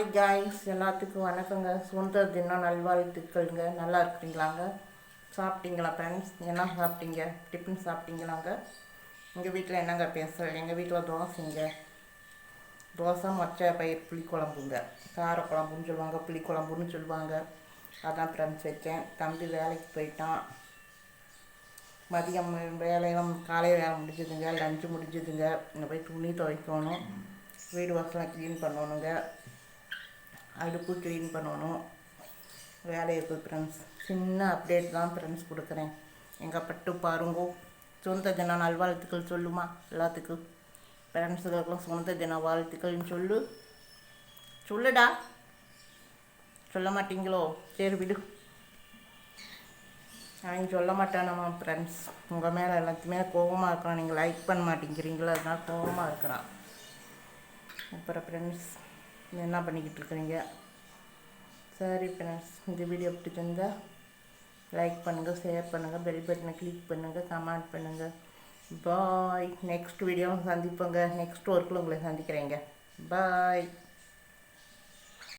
Hi guys எல்லாத்துக்கும் வணக்கங்க. சுதந்திர தினம் நல்வாழ்த்துக்கள்ங்க. நல்லா இருக்கிறீங்களாங்க? சாப்பிட்டீங்களா ஃப்ரெண்ட்ஸ் என்ன சாப்பிட்டீங்க? டிஃபன் சாப்பிட்டீங்களாங்க? எங்கள் வீட்டில் என்னங்க பேசுகிறேன் எங்கள் வீட்டில் தோசைங்க. தோசை மொச்சை பயிர் புளிக்குழம்புங்க. கார குழம்புன்னு சொல்லுவாங்க புளிக்குழம்புன்னு சொல்லுவாங்க. அதான் ஃப்ரெண்ட்ஸ் வச்சேன். தம்பி வேலைக்கு போயிட்டான். மதியம் வேலையெல்லாம் காலை வேலை முடிஞ்சதுங்க. லஞ்சு முடிஞ்சதுங்க. இங்கே போய் துணி துவைக்கணும். வீடு வாசலாம் க்ளீன் பண்ணணுங்க. அடுப்பு க்ளீன் பண்ணணும். வேலை இருக்குது ஃப்ரெண்ட்ஸ் சின்ன அப்டேட் தான் ஃப்ரெண்ட்ஸ் கொடுக்குறேன். எங்கள் பட்டு பாருங்கோ. சொந்த தின நல்வாழ்த்துக்கள் சொல்லுமா எல்லாத்துக்கும். ஃப்ரெண்ட்ஸுகளுக்கெல்லாம் சொந்த தின வாழ்த்துக்கள்னு சொல்லு. சொல்லுடா. சொல்ல மாட்டீங்களோ? சரி விடு. நான் சொல்ல மாட்டானம்மா ஃப்ரெண்ட்ஸ் உங்கள் மேலே எல்லாத்துமே கோபமாக இருக்கிறான். நீங்கள் லைக் பண்ண மாட்டேங்கிறீங்களோ அதனால் கோபமாக இருக்கிறான். அப்புறம் ஃப்ரெண்ட்ஸ் என்ன பண்ணிக்கிட்டு இருக்கிறீங்க சரி ஃப்ரெண்ட்ஸ் இந்த வீடியோ பிடிச்சிருந்தா லைக் பண்ணுங்கள் ஷேர் பண்ணுங்கள் பெல் பட்டனை கிளிக் பண்ணுங்கள் கமெண்ட் பண்ணுங்கள் பாய் நெக்ஸ்ட் வீடியோவும் சந்திப்போங்க. நெக்ஸ்ட் ஒர்க்கில் உங்களை சந்திக்கிறேங்க. பாய்